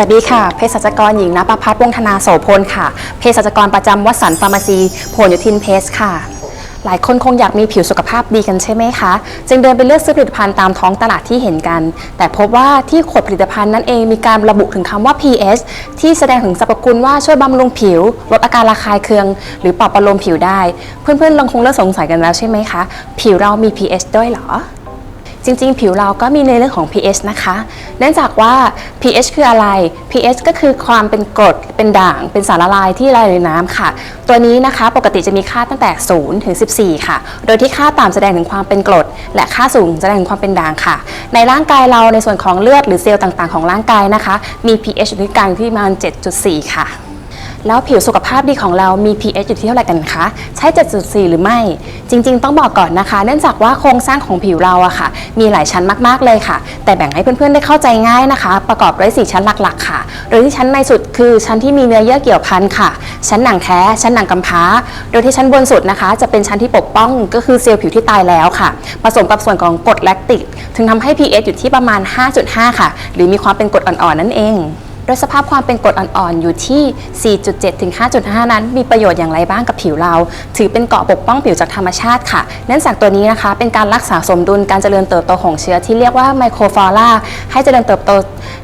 สวัสดีค่ะเภสัชกรหญิงนภพัฒน์วงธนาโสพลค่ะเภสัชกรประจำวัดสันฟาร์มาซีผลโยธินเพสค่ะ หลายคนคงอยากมีผิวสุขภาพดีกันใช่ไหมคะ จึงเดินไปเลือกซื้อผลิตภัณฑ์ตามท้องตลาดที่เห็นกัน แต่พบว่าที่ขวดผลิตภัณฑ์นั้นเองมีการระบุถึงคำว่า PS ที่แสดงถึงสรรพคุณว่าช่วยบำรุงผิว ลดอาการระคายเคือง หรือปรับประโลมผิวได้ เพื่อนๆลองคงเริ่มสงสัยกันแล้วใช่ไหมคะ ผิวเรามี PS ด้วยเหรอ จริงๆ ผิวเราก็มีในเรื่องของ pH นะคะ เนื่องจากว่า pH คืออะไร pH ก็คือความเป็นกรด เป็นด่าง เป็นสารละลายที่ละลายในน้ำค่ะ ตัวนี้นะคะปกติจะมีค่าตั้งแต่ 0 ถึง 14 ค่ะ โดยที่ค่าต่ำแสดงถึงความเป็นกรด และค่าสูงแสดงถึงความเป็นด่างค่ะ ในร่างกายเราในส่วนของเลือดหรือเซลล์ต่างๆ ของร่างกายนะคะ มี pH อยู่ที่กลางที่ประมาณ7.4 ค่ะ แล้วผิวสุขภาพดีของเรามี pH อยู่ที่เท่าไหร่กันคะ ใช่ 7.4 หรือไม่ จริง ๆ ต้องบอกก่อนนะคะ เนื่องจากว่าโครงสร้างของผิวเราอะค่ะ มีหลายชั้นมากๆเลยค่ะ แต่แบ่งให้เพื่อนๆได้เข้าใจง่ายนะคะ ประกอบด้วย 4 ชั้นหลักๆ ค่ะโดยที่ชั้นในสุดคือชั้นที่มีเนื้อเยื่อเกี่ยวพันค่ะ ชั้นหนังแท้ ชั้นหนังกำพร้า โดยที่ชั้นบนสุดนะคะ จะเป็นชั้นที่ปกป้องก็คือเซลล์ผิวที่ตายแล้วค่ะ ผสมกับส่วนของกรดแลคติก ถึงทำให้ pH อยู่ที่ประมาณ 5.5 ค่ะ หรือมีความเป็นกรดอ่อนๆนั่นเอง โดยสภาพความเป็นกรดอ่อนๆ อยู่ที่ 4.7 ถึง 5.5 นั้น มีประโยชน์อย่างไรบ้างกับผิวเรา ถือเป็นเกราะปกป้องผิวจากธรรมชาติค่ะ เนื่องจากตัวนี้นะคะ เป็นการรักษาสมดุลการเจริญเติบโตของเชื้อที่เรียกว่าไมโครฟลอราให้เจริญเติบโต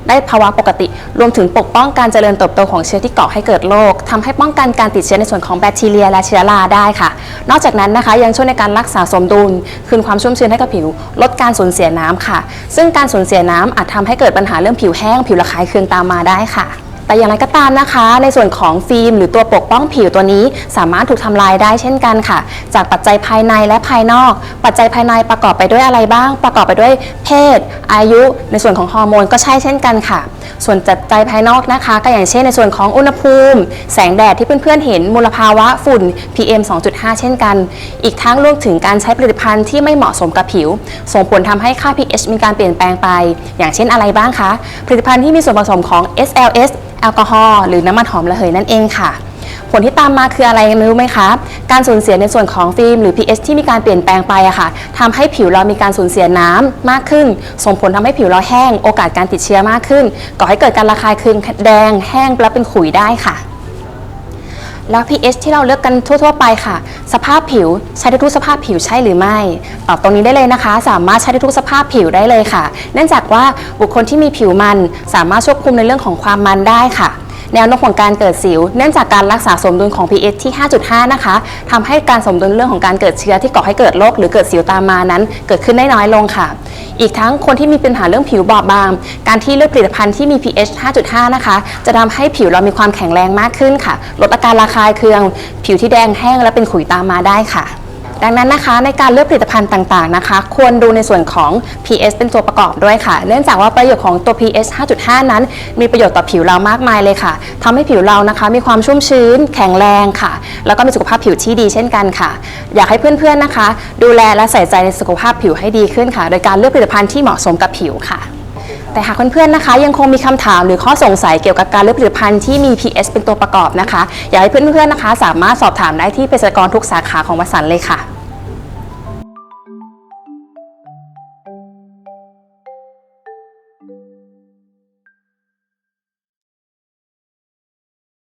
ได้ภาวะปกติ รวมถึงปกป้องการเจริญเติบโตของเชื้อที่ก่อให้เกิดโรคทำให้ป้องกันการติดเชื้อในส่วนของแบคทีเรียและเชื้อราได้ค่ะ นอกจากนั้นนะคะ ยังช่วยในการรักษาสมดุล คืนความชุ่มชื้นให้กับผิว ลดการสูญเสียน้ำค่ะ ซึ่งการสูญเสียน้ำอาจทำให้เกิดปัญหาเรื่องผิวแห้ง ผิวระคายเคืองตามมาได้ค่ะ แต่อย่างไรก็ตามนะคะ ในส่วนของฟิล์มหรือตัวปกป้องผิวตัวนี้ สามารถถูกทำลายได้เช่นกันค่ะ จากปัจจัยภายในและภายนอก ปัจจัยภายในประกอบไปด้วยอะไรบ้าง ประกอบไปด้วยเพศ อายุ ในส่วนของฮอร์โมนก็ใช่เช่นกันค่ะ ส่วนปัจจัยภายนอกนะคะ ก็อย่างเช่นในส่วนของอุณหภูมิ แสงแดดที่เพื่อนๆเห็นมลภาวะฝุ่น PM 2.5 เช่นกัน อีกทั้งรวมถึงการใช้ผลิตภัณฑ์ที่ไม่เหมาะสมกับผิว ส่งผลทำให้ค่า pH มีการเปลี่ยนแปลงไป อย่างเช่นอะไรบ้างคะ ผลิตภัณฑ์ที่มีส่วนผสมของ SLS แอลกอฮอล์หรือน้ำมันหอมระเหยนั่นเองค่ะ ผลที่ตามมาคืออะไรรู้ไหมคะการสูญเสียในส่วนของฟิล์มหรือ pH ที่มีการเปลี่ยนแปลงไปอะค่ะทำให้ผิวเรามีการสูญเสียน้ำมากขึ้น ส่งผลทำให้ผิวเราแห้ง โอกาสการติดเชื้อมากขึ้น ก่อให้เกิดการระคายเคืองแดงแห้งและเป็นขุยได้ค่ะ แล้ว pH ที่เราเลือกกันทั่ว ๆ ไปค่ะ สภาพผิวใช้ได้ทุกสภาพผิวใช่หรือไม่ตอบตรงนี้ได้เลยนะคะ สามารถใช้ได้ทุกสภาพผิวได้เลยค่ะ เนื่องจากว่าบุคคลที่มีผิวมันสามารถควบคุมในเรื่องของความมันได้ค่ะแนวโน้มของการเกิดสิว เนื่องจากการรักษาสมดุลของ pH ที่ 5.5 นะคะทำให้การสมดุลเรื่องของการเกิดเชื้อที่ก่อให้เกิดโรคหรือเกิดสิวตามมานั้น เกิดขึ้นได้น้อยลงค่ะ อีกทั้งคนที่มีปัญหาเรื่องผิวบอบบาง การที่เลือกผลิตภัณฑ์ที่มี pH 5.5 นะคะ จะทำให้ผิวเรามีความแข็งแรงมากขึ้นค่ะ ลดอาการระคายเคือง ผิวที่แดงแห้งและเป็นขุยตามมาได้ค่ะดังนั้นนะคะในการเลือกผลิตภัณฑ์ต่างๆนะคะ ควรดูในส่วนของ pH เป็นตัวประกอบด้วยค่ะ เนื่องจากว่าประโยชน์ของตัว pH 5.5 นั้น มีประโยชน์ต่อผิวเรามากมายเลยค่ะทำให้ผิวเรานะคะ มีความชุ่มชื้น แข็งแรงค่ะ แล้วก็มีสุขภาพผิวที่ดีเช่นกันค่ะ อยากให้เพื่อนๆนะคะ ดูแลและใส่ใจในสุขภาพผิวให้ดีขึ้นค่ะ โดยการเลือกผลิตภัณฑ์ที่เหมาะสมกับผิวค่ะแต่หากเพื่อนๆนะคะ ยังคงมีคำถามหรือข้อสงสัยเกี่ยวกับการเลือกผลิตภัณฑ์ที่มี PS เป็นตัวประกอบนะคะ อยากให้เพื่อนๆนะคะ สามารถสอบถามได้ที่เภสัชกรทุกสาขาของวสันเลยค่ะ